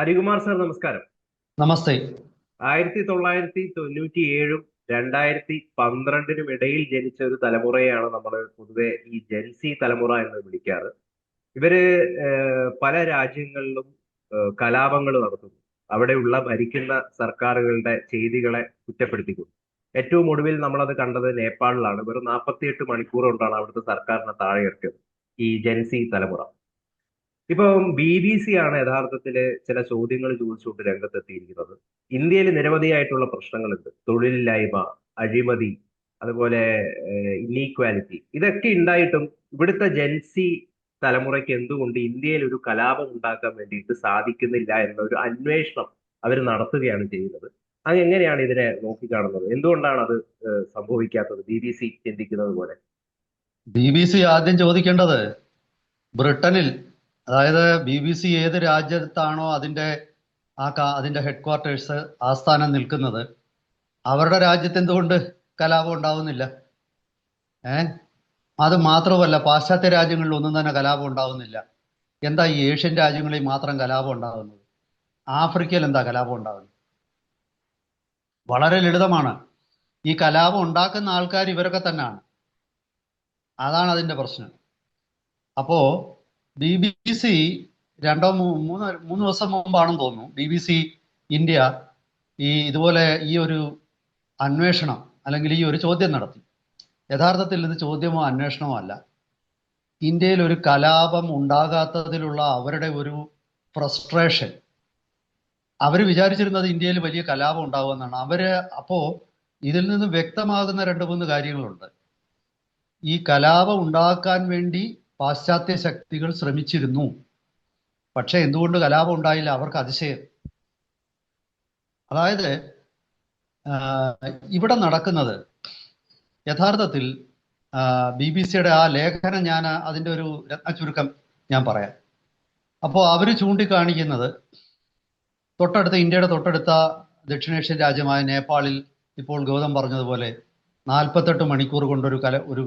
Harikumar sir നമസ്കാരം. നമസ്തേ. ആയിരത്തി തൊള്ളായിരത്തി തൊണ്ണൂറ്റി ഏഴും രണ്ടായിരത്തി പന്ത്രണ്ടിനും ഇടയിൽ ജനിച്ച ഒരു തലമുറയാണ് നമ്മൾ പൊതുവെ ഈ ജെൻസി തലമുറ എന്ന് വിളിക്കാറ്. ഇവർ പല രാജ്യങ്ങളിലും കലാപങ്ങൾ നടത്തുന്നു. അവിടെയുള്ള ഭരിക്കുന്ന സർക്കാരുകളുടെ ചെയ്തികളെ കുറ്റപ്പെടുത്തിക്കുന്നു. ഏറ്റവും ഒടുവിൽ നമ്മളത് കണ്ടത് നേപ്പാളിലാണ്. വെറും നാൽപ്പത്തിയെട്ട് മണിക്കൂർ കൊണ്ടാണ് അവിടുത്തെ സർക്കാരിനെ താഴെ ഇറക്കിയത് ഈ ജെൻസി തലമുറ. ഇപ്പം ബി ബി സി ആണ് യഥാർത്ഥത്തിൽ ചില ചോദ്യങ്ങൾ ചോദിച്ചുകൊണ്ട് രംഗത്തെത്തിയിരിക്കുന്നത്. ഇന്ത്യയിൽ നിരവധിയായിട്ടുള്ള പ്രശ്നങ്ങളുണ്ട്. തൊഴിലില്ലായ്മ അഴിമതി അതുപോലെ ഇന്നീക്വാലിറ്റി ഇതൊക്കെ ഉണ്ടായിട്ടും ഇവിടുത്തെ ജെൻസി തലമുറയ്ക്ക് എന്തുകൊണ്ട് ഇന്ത്യയിൽ ഒരു കലാപം ഉണ്ടാക്കാൻ വേണ്ടിയിട്ട് സാധിക്കുന്നില്ല എന്ന ഒരു അന്വേഷണം അവർ നടത്തുകയാണ് ചെയ്യുന്നത്. അത് എങ്ങനെയാണ് ഇതിനെ നോക്കിക്കാണുന്നത്? എന്തുകൊണ്ടാണ് അത് സംഭവിക്കാത്തത്? ബി ബി സി ചിന്തിക്കുന്നത് പോലെ. ബി ബി സി ആദ്യം ചോദിക്കേണ്ടത് ബ്രിട്ടനിൽ അതായത് ബി ബി സി ഏത് രാജ്യത്താണോ അതിന്റെ ആ അതിന്റെ ഹെഡ്ക്വാർട്ടേഴ്സ് ആസ്ഥാനം നിൽക്കുന്നത് അവരുടെ രാജ്യത്ത് എന്തുകൊണ്ട് കലാപം ഉണ്ടാവുന്നില്ല? ഏ? അത് മാത്രമല്ല പാശ്ചാത്യ രാജ്യങ്ങളിൽ ഒന്നും തന്നെ കലാപം ഉണ്ടാവുന്നില്ല. എന്താ ഈ ഏഷ്യൻ രാജ്യങ്ങളിൽ മാത്രം കലാപം ഉണ്ടാകുന്നത് ആഫ്രിക്കയിൽ എന്താ കലാപം ഉണ്ടാകുന്നത് വളരെ ലളിതമാണ്. ഈ കലാപം ഉണ്ടാക്കുന്ന ആൾക്കാർ ഇവരൊക്കെ തന്നെയാണ്. അതാണ് അതിന്റെ പ്രശ്നം. അപ്പോ ബി ബി സി രണ്ടോ മൂന്ന് മൂന്ന് ദിവസം മുമ്പാണെന്ന് തോന്നുന്നു. ബി ബി സി ഇന്ത്യ ഈ ഇതുപോലെ ഈ ഒരു അന്വേഷണം അല്ലെങ്കിൽ ഈ ഒരു ചോദ്യം നടത്തി. യഥാർത്ഥത്തിൽ ഇത് ചോദ്യമോ അന്വേഷണമോ അല്ല. ഇന്ത്യയിൽ ഒരു കലാപം ഉണ്ടാകാത്തതിലുള്ള അവരുടെ ഒരു ഫ്രസ്ട്രേഷൻ. അവർ വിചാരിച്ചിരുന്നത് ഇന്ത്യയിൽ വലിയ കലാപം ഉണ്ടാകുമെന്നാണ് അവർ അപ്പോ ഇതിൽ നിന്ന് വ്യക്തമാകുന്ന രണ്ട് മൂന്ന് കാര്യങ്ങളുണ്ട്. ഈ കലാപം ഉണ്ടാക്കാൻ വേണ്ടി പാശ്ചാത്യ ശക്തികൾ ശ്രമിച്ചിരുന്നു. പക്ഷെ എന്തുകൊണ്ട് കലാപം ഉണ്ടായില്ല? അവർക്ക് അതിശയം. അതായത് ഇവിടെ നടക്കുന്നത് യഥാർത്ഥത്തിൽ ബി ബി സിയുടെ ആ ലേഖനം ഞാൻ അതിന്റെ ഒരു രത്ന ചുരുക്കം ഞാൻ പറയാം. അപ്പോൾ അവർ ചൂണ്ടിക്കാണിക്കുന്നത് തൊട്ടടുത്ത ഇന്ത്യയുടെ തൊട്ടടുത്ത ദക്ഷിണേഷ്യൻ രാജ്യമായ നേപ്പാളിൽ ഇപ്പോൾ ഗൗതം പറഞ്ഞതുപോലെ നാൽപ്പത്തെട്ട് മണിക്കൂർ കൊണ്ടൊരു കല ഒരു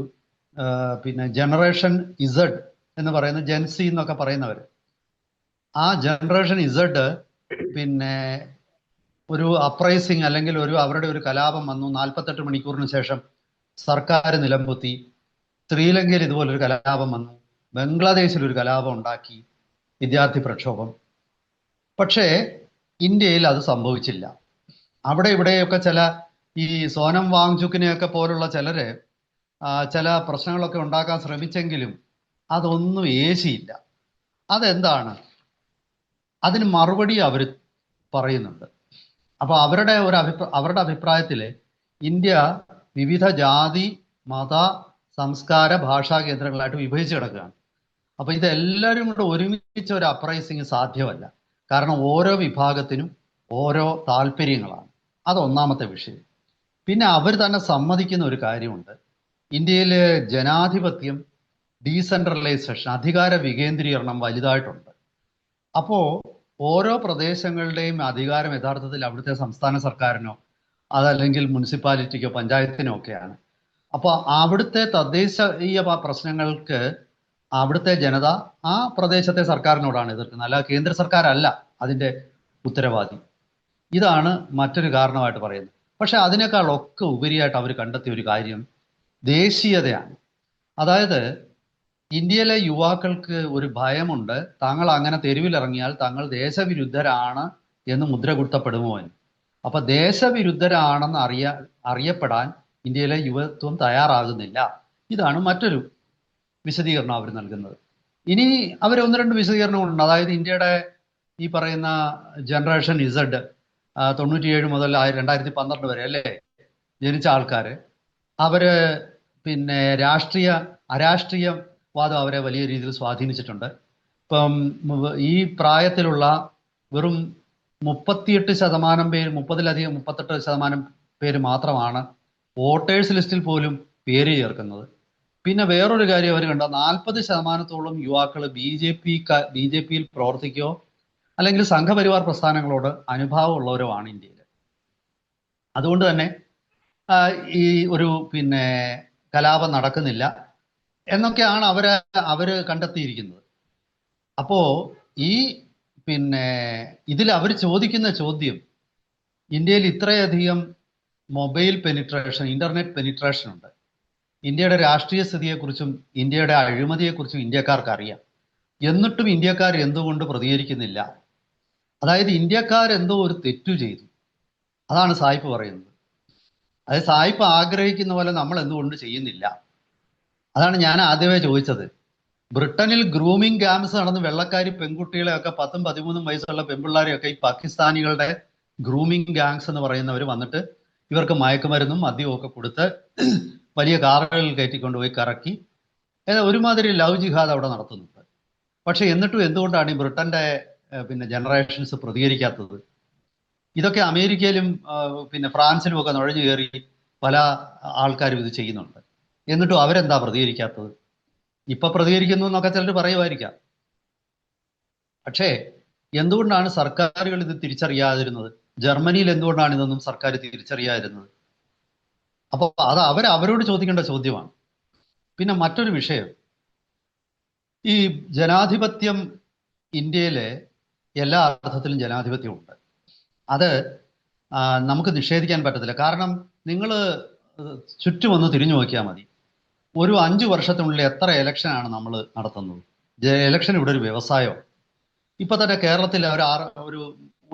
പിന്നെ ജനറേഷൻ ഇസഡ് എന്ന് പറയുന്ന ജെൻസി എന്നൊക്കെ പറയുന്നവർ ആ ജനറേഷൻ ഇസഡ് പിന്നെ ഒരു അപ്രൈസിങ് അല്ലെങ്കിൽ ഒരു അവരുടെ ഒരു കലാപം വന്നു. നാൽപ്പത്തെട്ട് മണിക്കൂറിന് ശേഷം സർക്കാർ നിലംപൊത്തി. ശ്രീലങ്കയിൽ ഇതുപോലൊരു കലാപം വന്നു. ബംഗ്ലാദേശിൽ ഒരു കലാപം ഉണ്ടാക്കി. വിദ്യാർത്ഥി പ്രക്ഷോഭം. പക്ഷേ ഇന്ത്യയിൽ അത് സംഭവിച്ചില്ല. അവിടെ ഇവിടെയൊക്കെ ചില ഈ സോനം വാങ്ചുക്കിനെയൊക്കെ പോലുള്ള ചിലര് ചില പ്രശ്നങ്ങളൊക്കെ ഉണ്ടാക്കാൻ ശ്രമിച്ചെങ്കിലും അതൊന്നും ഏശിയില്ല. അതെന്താണ്? അതിന് മറുപടി അവർ പറയുന്നുണ്ട്. അപ്പോൾ അവരുടെ ഒരു അഭിപ്രായ അവരുടെ അഭിപ്രായത്തിൽ ഇന്ത്യ വിവിധ ജാതി മത സംസ്കാര ഭാഷാ കേന്ദ്രങ്ങളായിട്ട് വിഭജിച്ച് കിടക്കുകയാണ്. അപ്പൊ ഇതെല്ലാവരും കൂടെ ഒരുമിച്ച് ഒരു അപ്രൈസിങ് സാധ്യമല്ല. കാരണം ഓരോ വിഭാഗത്തിനും ഓരോ താല്പര്യങ്ങളാണ്. അത് ഒന്നാമത്തെ വിഷയം. പിന്നെ അവർ തന്നെ സമ്മതിക്കുന്ന ഒരു കാര്യമുണ്ട്. ഇന്ത്യയിലെ ജനാധിപത്യം ഡീസെൻട്രലൈസേഷൻ അധികാര വികേന്ദ്രീകരണം വലുതായിട്ടുണ്ട്. അപ്പോ ഓരോ പ്രദേശങ്ങളുടെയും അധികാരം യഥാർത്ഥത്തിൽ അവിടുത്തെ സംസ്ഥാന സർക്കാരിനോ അതല്ലെങ്കിൽ മുനിസിപ്പാലിറ്റിക്കോ പഞ്ചായത്തിനോ ഒക്കെയാണ്. അപ്പോൾ അവിടുത്തെ തദ്ദേശീയ പ്രശ്നങ്ങൾക്ക് അവിടുത്തെ ജനത ആ പ്രദേശത്തെ സർക്കാരിനോടാണ് എതിർക്കുന്നത്. അല്ല കേന്ദ്ര സർക്കാരല്ല അതിന്റെ ഉത്തരവാദി. ഇതാണ് മറ്റൊരു കാരണമായിട്ട് പറയുന്നത്. പക്ഷെ അതിനേക്കാൾ ഒക്കെ ഉപരിയായിട്ട് അവർ കണ്ടെത്തിയ ഒരു കാര്യം ദേശീയതയാണ്. അതായത് ഇന്ത്യയിലെ യുവാക്കൾക്ക് ഒരു ഭയമുണ്ട്. താങ്കൾ അങ്ങനെ തെരുവിലിറങ്ങിയാൽ താങ്കൾ ദേശവിരുദ്ധരാണ് എന്ന് മുദ്ര കുത്തപ്പെടുമോ എന്ന്. അപ്പൊ ദേശവിരുദ്ധരാണെന്ന് അറിയ അറിയപ്പെടാൻ ഇന്ത്യയിലെ യുവത്വം തയ്യാറാകുന്നില്ല. ഇതാണ് മറ്റൊരു വിശദീകരണം അവർ നൽകുന്നത്. ഇനി അവർ ഒന്ന് രണ്ട് വിശദീകരണങ്ങളുണ്ട് അതായത് ഇന്ത്യയുടെ ഈ പറയുന്ന ജനറേഷൻ ഇസഡ് തൊണ്ണൂറ്റിയേഴ് മുതൽ രണ്ടായിരത്തി പന്ത്രണ്ട് വരെ അല്ലേ? ജനിച്ച ആൾക്കാര്. അവർ പിന്നെ രാഷ്ട്രീയ അരാഷ്ട്രീയവാദം അവരെ വലിയ രീതിയിൽ സ്വാധീനിച്ചിട്ടുണ്ട്. ഇപ്പം ഈ പ്രായത്തിലുള്ള വെറും മുപ്പത്തിയെട്ട് ശതമാനം പേര് മുപ്പതിലധികം മുപ്പത്തെട്ട് ശതമാനം പേര് മാത്രമാണ് വോട്ടേഴ്സ് ലിസ്റ്റിൽ പോലും പേര് ചേർക്കുന്നത്. പിന്നെ വേറൊരു കാര്യം അവർ കണ്ട നാൽപ്പത് ശതമാനത്തോളം യുവാക്കൾ B J P B J പിയിൽ പ്രവർത്തിക്കുകയോ അല്ലെങ്കിൽ സംഘപരിവാർ പ്രസ്ഥാനങ്ങളോട് അനുഭാവമുള്ളവരുമാണ് ഇന്ത്യയിൽ അതുകൊണ്ട് തന്നെ ഈ ഒരു പിന്നെ കലാപം നടക്കുന്നില്ല എന്നൊക്കെയാണ് അവർ അവർ കണ്ടെത്തിയിരിക്കുന്നത്. അപ്പോ ഈ പിന്നെ ഇതിൽ അവർ ചോദിക്കുന്ന ചോദ്യം ഇന്ത്യയിൽ ഇത്രയധികം മൊബൈൽ പെനിട്രേഷൻ ഇന്റർനെറ്റ് പെനിട്രേഷൻ ഉണ്ട്. ഇന്ത്യയുടെ രാഷ്ട്രീയ സ്ഥിതിയെക്കുറിച്ചും ഇന്ത്യയുടെ അഴിമതിയെക്കുറിച്ചും ഇന്ത്യക്കാർക്ക് അറിയാം. എന്നിട്ടും ഇന്ത്യക്കാർ എന്തുകൊണ്ട് പ്രതികരിക്കുന്നില്ല? അതായത് ഇന്ത്യക്കാർ എന്തോ ഒരു തെറ്റു ചെയ്തു. അതാണ് സായിപ്പ് പറയുന്നത്. അതായത് സായിപ്പ് ആഗ്രഹിക്കുന്ന പോലെ നമ്മൾ എന്തുകൊണ്ട് ചെയ്യുന്നില്ല? അതാണ് ഞാൻ ആദ്യമേ ചോദിച്ചത്. ബ്രിട്ടനിൽ ഗ്രൂമിംഗ് ക്യാമ്പ്സ് നടന്ന് വെള്ളക്കാരി പെൺകുട്ടികളെയൊക്കെ പത്തും പതിമൂന്നും വയസ്സുള്ള പെൺപിള്ളേരെയൊക്കെ ഈ പാകിസ്ഥാനികളുടെ ഗ്രൂമിംഗ് ഗാങ്സ് എന്ന് പറയുന്നവർ വന്നിട്ട് ഇവർക്ക് മയക്കുമരുന്നും മദ്യവും ഒക്കെ കൊടുത്ത് വലിയ കാറുകളിൽ കയറ്റിക്കൊണ്ടുപോയി കറക്കി. ഒരുമാതിരി ലവ് ജിഹാദ് അവിടെ നടത്തുന്നുണ്ട്. പക്ഷെ എന്നിട്ടും എന്തുകൊണ്ടാണ് ഈ ബ്രിട്ടന്റെ പിന്നെ ജനറേഷൻസ് പ്രതികരിക്കാത്തത്? ഇതൊക്കെ അമേരിക്കയിലും പിന്നെ ഫ്രാൻസിലും ഒക്കെ നുഴഞ്ഞു കയറി പല ആൾക്കാരും ഇത് ചെയ്യുന്നുണ്ട്. എന്നിട്ടും അവരെന്താ പ്രതികരിക്കാത്തത്? ഇപ്പൊ പ്രതികരിക്കുന്നു എന്നൊക്കെ ചിലർ പറയുമായിരിക്കാം. പക്ഷേ എന്തുകൊണ്ടാണ് സർക്കാരുകൾ ഇത് തിരിച്ചറിയാതിരുന്നത്? ജർമ്മനിയിൽ എന്തുകൊണ്ടാണ് ഇതൊന്നും സർക്കാർ തിരിച്ചറിയാതിരുന്നത്? അപ്പോൾ അത് അവർ അവരോട് ചോദിക്കേണ്ട ചോദ്യമാണ്. പിന്നെ മറ്റൊരു വിഷയം. ഈ ജനാധിപത്യം ഇന്ത്യയിലെ എല്ലാ അർത്ഥത്തിലും ജനാധിപത്യമുണ്ട്. അത് നമുക്ക് നിഷേധിക്കാൻ പറ്റത്തില്ല. കാരണം നിങ്ങൾ ചുറ്റുമൊന്ന് തിരിഞ്ഞു നോക്കിയാൽ മതി. ഒരു അഞ്ച് വർഷത്തിനുള്ളിൽ എത്ര ഇലക്ഷനാണ് നമ്മൾ നടത്തുന്നത്? ഇലക്ഷൻ ഇവിടെ ഒരു വ്യവസായം ഇപ്പൊ തന്നെ കേരളത്തിൽ ഒരു ആറ് ഒരു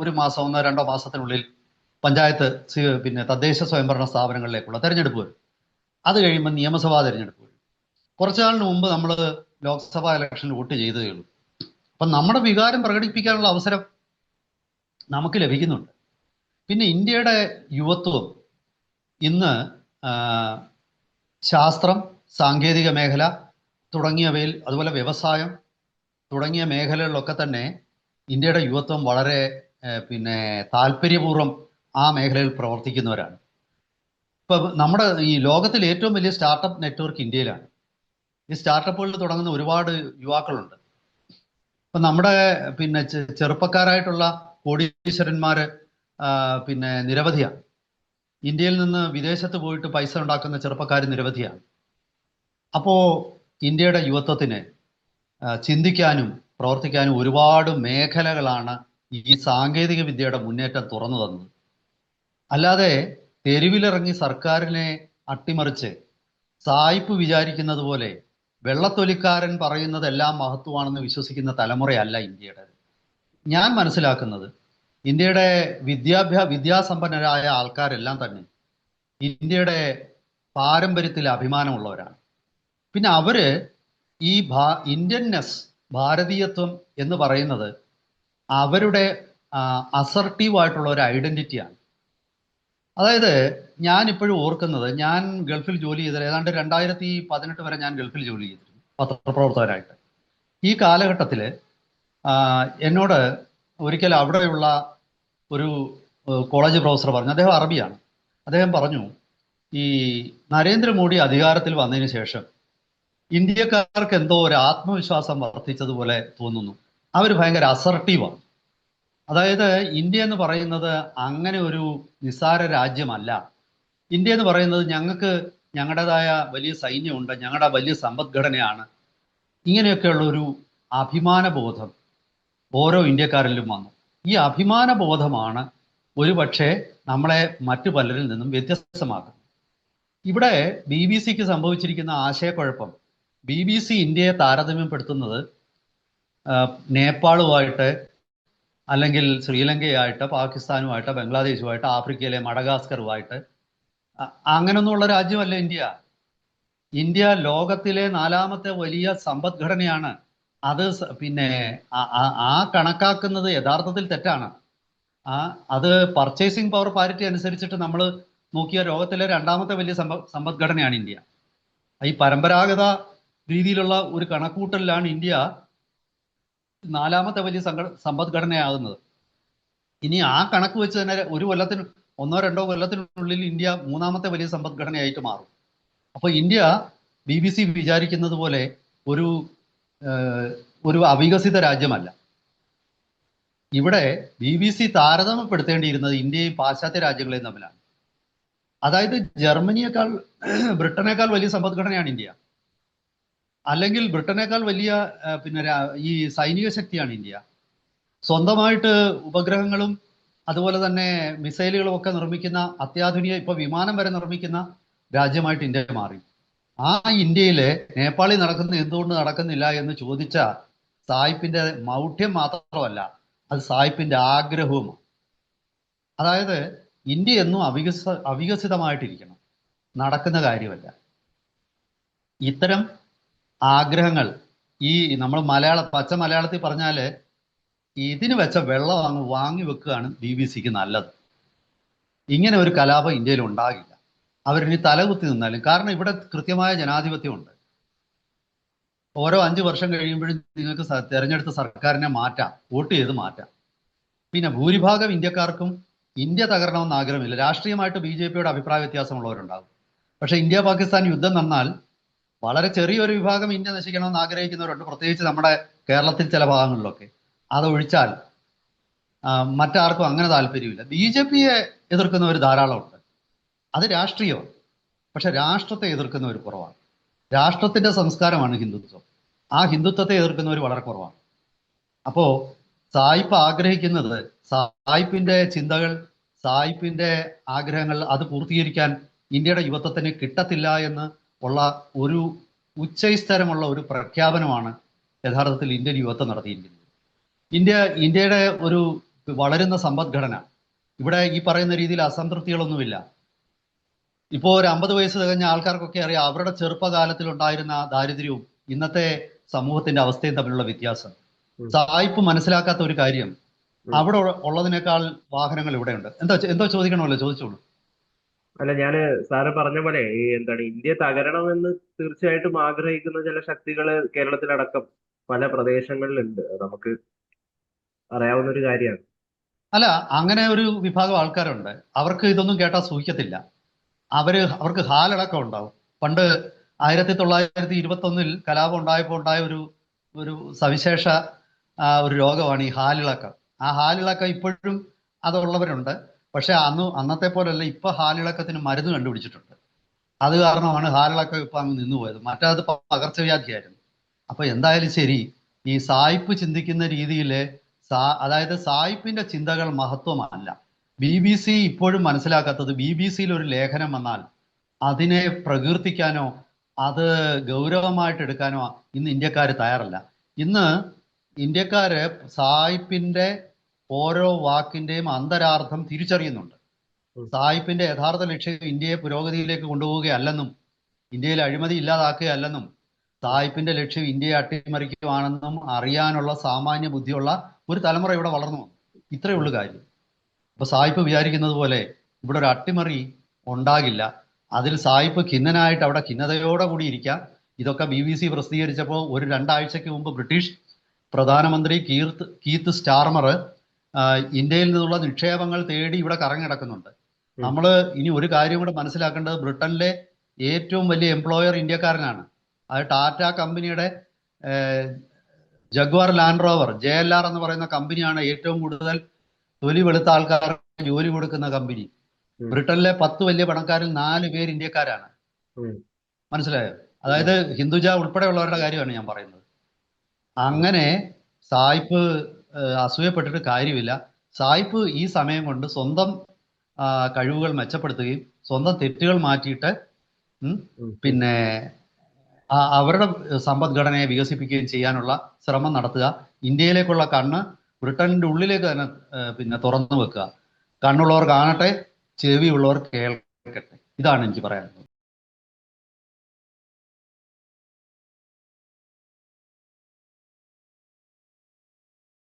ഒരു മാസം ഒന്നോ രണ്ടോ മാസത്തിനുള്ളിൽ പഞ്ചായത്ത് പിന്നെ തദ്ദേശ സ്വയംഭരണ സ്ഥാപനങ്ങളിലേക്കുള്ള തെരഞ്ഞെടുപ്പ് വരും. അത് കഴിയുമ്പോൾ നിയമസഭാ തെരഞ്ഞെടുപ്പ് വരും. കുറച്ചു നാളിന് മുമ്പ് നമ്മൾ ലോക്സഭാ ഇലക്ഷൻ വോട്ട് ചെയ്തതേ ഉള്ളൂ. അപ്പം നമ്മുടെ വികാരം പ്രകടിപ്പിക്കാനുള്ള അവസരം നമുക്ക് ലഭിക്കുന്നുണ്ട്. പിന്നെ ഇന്ത്യയുടെ യുവത്വം ഇന്ന് ശാസ്ത്രം സാങ്കേതിക മേഖല തുടങ്ങിയവയിൽ അതുപോലെ വ്യവസായം തുടങ്ങിയ മേഖലകളിലൊക്കെ തന്നെ ഇന്ത്യയുടെ യുവത്വം വളരെ പിന്നെ താല്പര്യപൂർവം ആ മേഖലയിൽ പ്രവർത്തിക്കുന്നവരാണ്. ഇപ്പൊ നമ്മുടെ ഈ ലോകത്തിലെ ഏറ്റവും വലിയ സ്റ്റാർട്ടപ്പ് നെറ്റ്വർക്ക് ഇന്ത്യയിലാണ്. ഈ സ്റ്റാർട്ടപ്പുകളിൽ തുടങ്ങുന്ന ഒരുപാട് യുവാക്കളുണ്ട്. ഇപ്പൊ നമ്മുടെ പിന്നെ ചെറുപ്പക്കാരായിട്ടുള്ള കോടീശ്വരന്മാര് പിന്നെ നിരവധിയാണ് ഇന്ത്യയിൽ നിന്ന് വിദേശത്ത് പോയിട്ട് പൈസ ഉണ്ടാക്കുന്ന ചെറുപ്പക്കാർ നിരവധിയാണ് അപ്പോ ഇന്ത്യയുടെ യുവത്വത്തിന് ചിന്തിക്കാനും പ്രവർത്തിക്കാനും ഒരുപാട് മേഖലകളാണ് ഈ സാങ്കേതിക വിദ്യയുടെ മുന്നേറ്റം തുറന്നു തന്നത്. അല്ലാതെ തെരുവിലിറങ്ങി സർക്കാരിനെ അട്ടിമറിച്ച് സായിപ്പ് വിചാരിക്കുന്നത് പോലെ വെള്ളത്തൊലിക്കാരൻ പറയുന്നതെല്ലാം മഹത്വമാണെന്ന് വിശ്വസിക്കുന്ന തലമുറയല്ല ഇന്ത്യയുടെ ഞാൻ മനസ്സിലാക്കുന്നത് ഇന്ത്യയുടെ വിദ്യാഭ്യാ വിദ്യാസമ്പന്നരായ ആൾക്കാരെല്ലാം തന്നെ ഇന്ത്യയുടെ പാരമ്പര്യത്തിൽ അഭിമാനമുള്ളവരാണ്. പിന്നെ അവർ ഈ ഭാ ഇന്ത്യൻനെസ് ഭാരതീയത്വം എന്ന് പറയുന്നത് അവരുടെ അസർട്ടീവ് ആയിട്ടുള്ള ഒരു ഐഡന്റിറ്റിയാണ് അതായത് ഞാൻ ഇപ്പോഴും ഓർക്കുന്നത് ഞാൻ ഗൾഫിൽ ജോലി ചെയ്തത് ഏതാണ്ട് രണ്ടായിരത്തി പതിനെട്ട് വരെ ഞാൻ ഗൾഫിൽ ജോലി ചെയ്തിരുന്നു പത്രപ്രവർത്തകരായിട്ട് ഈ കാലഘട്ടത്തിൽ എന്നോട് ഒരിക്കൽ അവിടെയുള്ള ഒരു കോളേജ് പ്രൊഫസർ പറഞ്ഞു. അദ്ദേഹം അറബിയാണ്. അദ്ദേഹം പറഞ്ഞു ഈ നരേന്ദ്രമോദി അധികാരത്തിൽ വന്നതിന് ശേഷം ഇന്ത്യക്കാർക്ക് എന്തോ ഒരു ആത്മവിശ്വാസം വർദ്ധിച്ചതുപോലെ തോന്നുന്നു. അവർ ഭയങ്കര അസർട്ടീവാണ് അതായത് ഇന്ത്യ എന്ന് പറയുന്നത് അങ്ങനെ ഒരു നിസ്സാര രാജ്യമല്ല. ഇന്ത്യ എന്ന് പറയുന്നത് ഞങ്ങൾക്ക് ഞങ്ങളുടേതായ വലിയ സൈന്യമുണ്ട് ഞങ്ങളുടെ വലിയ സമ്പദ്ഘടനയാണ്. ഇങ്ങനെയൊക്കെയുള്ള ഒരു അഭിമാന ബോധം ഓരോ ഇന്ത്യക്കാരിലും വന്നു. ഈ അഭിമാന ബോധമാണ് ഒരുപക്ഷെ നമ്മളെ മറ്റു പലരിൽ നിന്നും വ്യത്യസ്തമാക്കുന്നത്. ഇവിടെ ബി ബി സിക്ക് സംഭവിച്ചിരിക്കുന്ന ആശയക്കുഴപ്പം ബി ബി സി ഇന്ത്യയെ താരതമ്യപ്പെടുത്തുന്നത് നേപ്പാളുമായിട്ട് അല്ലെങ്കിൽ ശ്രീലങ്കയായിട്ട് പാകിസ്ഥാനുമായിട്ട് ബംഗ്ലാദേശുമായിട്ട് ആഫ്രിക്കയിലെ മഡഗാസ്കറുമായിട്ട് അ- അങ്ങനൊന്നുമുള്ള രാജ്യമല്ല ഇന്ത്യ. ഇന്ത്യ ലോകത്തിലെ നാലാമത്തെ വലിയ സമ്പദ്ഘടനയാണ് അത് പിന്നെ ആ- കണക്കാക്കുന്നത് യഥാർത്ഥത്തിൽ തെറ്റാണ്. ആ അത് പർച്ചേസിംഗ് പവർ പാരിറ്റി അനുസരിച്ചിട്ട് നമ്മൾ നോക്കിയ ലോകത്തിലെ രണ്ടാമത്തെ വലിയ സമ്പ സമ്പദ്ഘടനയാണ് ഇന്ത്യ. ഈ പരമ്പരാഗത രീതിയിലുള്ള ഒരു കണക്കൂട്ടലിലാണ് ഇന്ത്യ നാലാമത്തെ വലിയ സംഘ സമ്പദ്ഘടനയാകുന്നത്. ഇനി ആ കണക്ക് വെച്ച് തന്നെ ഒരു കൊല്ലത്തിന് ഒന്നോ രണ്ടോ കൊല്ലത്തിനുള്ളിൽ ഇന്ത്യ മൂന്നാമത്തെ വലിയ സമ്പദ്ഘടനയായിട്ട് മാറും. അപ്പോൾ ഇന്ത്യ ബി ബി സി വിചാരിക്കുന്നത് പോലെ ഒരു ഒരു അവികസിത രാജ്യമല്ല. ഇവിടെ ബി ബി സി താരതമ്യപ്പെടുത്തേണ്ടിയിരുന്നത് ഇന്ത്യയും പാശ്ചാത്യ രാജ്യങ്ങളെയും തമ്മിലാണ്. അതായത് ജർമ്മനിയേക്കാൾ ബ്രിട്ടനേക്കാൾ വലിയ സമ്പദ്ഘടനയാണ് ഇന്ത്യ. അല്ലെങ്കിൽ ബ്രിട്ടനേക്കാൾ വലിയ പിന്നെ ഈ സൈനിക ശക്തിയാണ് ഇന്ത്യ. സ്വന്തമായിട്ട് ഉപഗ്രഹങ്ങളും അതുപോലെ തന്നെ മിസൈലുകളും ഒക്കെ നിർമ്മിക്കുന്ന അത്യാധുനിക ഇപ്പൊ വിമാനം വരെ നിർമ്മിക്കുന്ന രാജ്യമായിട്ട് ഇന്ത്യ മാറി. ആ ഇന്ത്യയിലെ നേപ്പാളിൽ നടക്കുന്ന എന്തുകൊണ്ട് നടക്കുന്നില്ല എന്ന് ചോദിച്ച സായിപ്പിന്റെ മൗഢ്യം മാത്രമല്ല അത് സായിപ്പിന്റെ ആഗ്രഹവുമാണ് അതായത് ഇന്ത്യ എന്നും അവികസ അവികസിതമായിട്ടിരിക്കണം. നടക്കുന്ന കാര്യമല്ല. ഇത്തരം ആഗ്രഹങ്ങൾ ഈ നമ്മൾ മലയാള പച്ച മലയാളത്തിൽ പറഞ്ഞാൽ ഇതിന് വെച്ച വെള്ളം അങ്ങ് വാങ്ങി വെക്കുകയാണ് ബി ബി സിക്ക് നല്ലത്. ഇങ്ങനെ ഒരു കലാപം ഇന്ത്യയിൽ ഉണ്ടാകില്ല അവരിനി തലകുത്തി നിന്നാലും കാരണം ഇവിടെ കൃത്യമായ ജനാധിപത്യമുണ്ട്. ഓരോ അഞ്ച് വർഷം കഴിയുമ്പോഴും നിങ്ങൾക്ക് തെരഞ്ഞെടുത്ത സർക്കാരിനെ മാറ്റാം വോട്ട് ചെയ്ത് മാറ്റാം. പിന്നെ ഭൂരിഭാഗം ഇന്ത്യക്കാർക്കും ഇന്ത്യ തകരണമെന്ന് ആഗ്രഹമില്ല. രാഷ്ട്രീയമായിട്ട് ബി ജെ പിയുടെ അഭിപ്രായ വ്യത്യാസമുള്ളവരുണ്ടാകും. പക്ഷെ ഇന്ത്യ പാകിസ്ഥാൻ യുദ്ധം നന്നാൽ വളരെ ചെറിയൊരു വിഭാഗം ഇന്ത്യ നശിക്കണമെന്ന് ആഗ്രഹിക്കുന്നവരുണ്ട്. പ്രത്യേകിച്ച് നമ്മുടെ കേരളത്തിൽ ചില ഭാഗങ്ങളിലൊക്കെ. അതൊഴിച്ചാൽ മറ്റാർക്കും അങ്ങനെ താല്പര്യമില്ല. ബി ജെ പിയെ എതിർക്കുന്നവർ ധാരാളമുണ്ട്. അത് രാഷ്ട്രീയമാണ്. പക്ഷെ രാഷ്ട്രത്തെ എതിർക്കുന്ന ഒരു കുറവാണ്. രാഷ്ട്രത്തിന്റെ സംസ്കാരമാണ് ഹിന്ദുത്വം. ആ ഹിന്ദുത്വത്തെ എതിർക്കുന്നവർ വളരെ കുറവാണ്. അപ്പോൾ സായിപ്പ് ആഗ്രഹിക്കുന്നത് സായിപ്പിന്റെ ചിന്തകൾ സായിപ്പിന്റെ ആഗ്രഹങ്ങൾ അത് പൂർത്തീകരിക്കാൻ ഇന്ത്യയുടെ യുവത്വത്തിന് കിട്ടത്തില്ല എന്ന് ഉള്ള ഒരു ഉച്ചസ്തരമുള്ള ഒരു പ്രഖ്യാപനമാണ് യഥാർത്ഥത്തിൽ ഇന്ത്യൻ യുവത്വം നടത്തിയിരിക്കുന്നത്. ഇന്ത്യ ഇന്ത്യയുടെ ഒരു വളരുന്ന സമ്പദ്ഘടന. ഇവിടെ ഈ പറയുന്ന രീതിയിൽ അസംതൃപ്തികളൊന്നുമില്ല. ഇപ്പോൾ ഒരു അമ്പത് വയസ്സ് തികഞ്ഞ ആൾക്കാർക്കൊക്കെ അറിയാം അവരുടെ ചെറുപ്പകാലത്തിൽ ഉണ്ടായിരുന്ന ദാരിദ്ര്യവും ഇന്നത്തെ സമൂഹത്തിന്റെ അവസ്ഥയും തമ്മിലുള്ള വ്യത്യാസം. സായിപ്പ് മനസ്സിലാക്കാത്ത ഒരു കാര്യം. അവിടെ ഉള്ള- ഉള്ളതിനേക്കാൾ വാഹനങ്ങൾ ഇവിടെയുണ്ട്. എന്താ എന്തോ ചോദിക്കണമല്ലോ? ചോദിച്ചോളൂ. അല്ല ഞാൻ സാറ് പറഞ്ഞ പോലെ ഈ എന്താണ് ഇന്ത്യ തകരണമെന്ന് തീർച്ചയായിട്ടും ആഗ്രഹിക്കുന്ന ചില ശക്തികൾ കേരളത്തിലടക്കം പല പ്രദേശങ്ങളിലുണ്ട്. നമുക്ക് അറിയാവുന്ന ഒരു കാര്യമാണ്. അല്ല അങ്ങനെ ഒരു വിഭാഗം ആൾക്കാരുണ്ട്. അവർക്ക് ഇതൊന്നും കേട്ടാൽ സൂഹിക്കത്തില്ല. അവർ അവർക്ക് ഹാലടക്കം ഉണ്ടാവും. പണ്ട് ആയിരത്തി തൊള്ളായിരത്തി ഇരുപത്തി ഒന്നിൽ കലാപം ഉണ്ടായപ്പോൾ ഉണ്ടായ ഒരു ഒരു സവിശേഷ ഒരു രോഗമാണ് ഈ ഹാലിളക്കം. ആ ഹാലിളക്കം ഇപ്പോഴും അതുള്ളവരുണ്ട്. പക്ഷെ അന്ന് അന്നത്തെ പോലെയല്ല ഇപ്പൊ ഹാലിളക്കത്തിന് മരുന്ന് കണ്ടുപിടിച്ചിട്ടുണ്ട്. അത് കാരണമാണ് ഹാലിളക്കം ഇപ്പൊ അങ്ങ് നിന്നുപോയത്. മറ്റേത് പകർച്ചവ്യാധിയായിരുന്നു. അപ്പൊ എന്തായാലും ശരി ഈ സായിപ്പ് ചിന്തിക്കുന്ന രീതിയിലെ സാ അതായത് സായിപ്പിന്റെ ചിന്തകൾ മഹത്വമല്ല. ബി ബി സി ഇപ്പോഴും മനസ്സിലാക്കാത്തത് ബി ബി സിയിൽ ഒരു ലേഖനം വന്നാൽ അതിനെ പ്രകീർത്തിക്കാനോ അത് ഗൗരവമായിട്ട് എടുക്കാനോ ഇന്ന് ഇന്ത്യക്കാർ തയ്യാറല്ല. ഇന്ന് ഇന്ത്യക്കാര് സായിപ്പിന്റെ ഓരോ വാക്കിന്റെയും അന്തരാർത്ഥം തിരിച്ചറിയുന്നുണ്ട്. സായിപ്പിന്റെ യഥാർത്ഥ ലക്ഷ്യം ഇന്ത്യയെ പുരോഗതിയിലേക്ക് കൊണ്ടുപോവുകയല്ലെന്നും ഇന്ത്യയിൽ അഴിമതി ഇല്ലാതാക്കുകയല്ലെന്നും സായിപ്പിന്റെ ലക്ഷ്യം ഇന്ത്യയെ അട്ടിമറിക്കുവാണെന്നും അറിയാനുള്ള സാമാന്യ ബുദ്ധിയുള്ള ഒരു തലമുറ ഇവിടെ വളർന്നു ഇത്രയേ ഉള്ളൂ കാര്യം. അപ്പൊ സായിപ്പ് വിചാരിക്കുന്നത് പോലെ ഇവിടെ ഒരു അട്ടിമറി ഉണ്ടാകില്ല. അതിൽ സായിപ്പ് ഖിന്നനായിട്ട് അവിടെ ഖിന്നതയോടെ കൂടി ഇരിക്കാം. ഇതൊക്കെ ബി ബി സി പ്രസിദ്ധീകരിച്ചപ്പോൾ ഒരു രണ്ടാഴ്ചയ്ക്ക് മുമ്പ് ബ്രിട്ടീഷ് പ്രധാനമന്ത്രി കീർത്ത് കീത്ത് സ്റ്റാർമർ ഇന്ത്യയിൽ നിന്നുള്ള നിക്ഷേപങ്ങൾ തേടി ഇവിടെ കറങ്ങിടക്കുന്നുണ്ട്. നമ്മൾ ഇനി ഒരു കാര്യം കൂടെ മനസ്സിലാക്കേണ്ടത് ബ്രിട്ടനിലെ ഏറ്റവും വലിയ എംപ്ലോയർ ഇന്ത്യക്കാരനാണ്. അത് ടാറ്റ കമ്പനിയുടെ Jaguar Land Rover J L R എന്ന് പറയുന്ന കമ്പനിയാണ് ഏറ്റവും കൂടുതൽ തൊലി വെളുത്ത ആൾക്കാർക്ക് ജോലി കൊടുക്കുന്ന കമ്പനി. ബ്രിട്ടനിലെ പത്ത് വലിയ പണക്കാരിൽ നാല് പേര് ഇന്ത്യക്കാരാണ്. മനസ്സിലായോ? അതായത് ഹിന്ദുജ ഉൾപ്പെടെയുള്ളവരുടെ കാര്യമാണ് ഞാൻ പറയുന്നത്. അങ്ങനെ സായിപ്പ് അസൂയപ്പെട്ടിട്ട് കാര്യമില്ല. സായിപ്പ് ഈ സമയം കൊണ്ട് സ്വന്തം കഴിവുകൾ മെച്ചപ്പെടുത്തുകയും സ്വന്തം തെറ്റുകൾ മാറ്റിയിട്ട്. പിന്നെ അവരുടെ സമ്പദ്ഘടനയെ വികസിപ്പിക്കുകയും ചെയ്യാനുള്ള ശ്രമം നടത്തുക ഇന്ത്യയിലേക്കുള്ള കണ്ണ് ബ്രിട്ടനിന്റെ ഉള്ളിലേക്ക് തന്നെ പിന്നെ തുറന്നു വെക്കുക. കണ്ണുള്ളവർ കാണട്ടെ ചെവിയുള്ളവർ കേൾക്കട്ടെ. ഇതാണ് എനിക്ക് പറയാനുള്ളത്.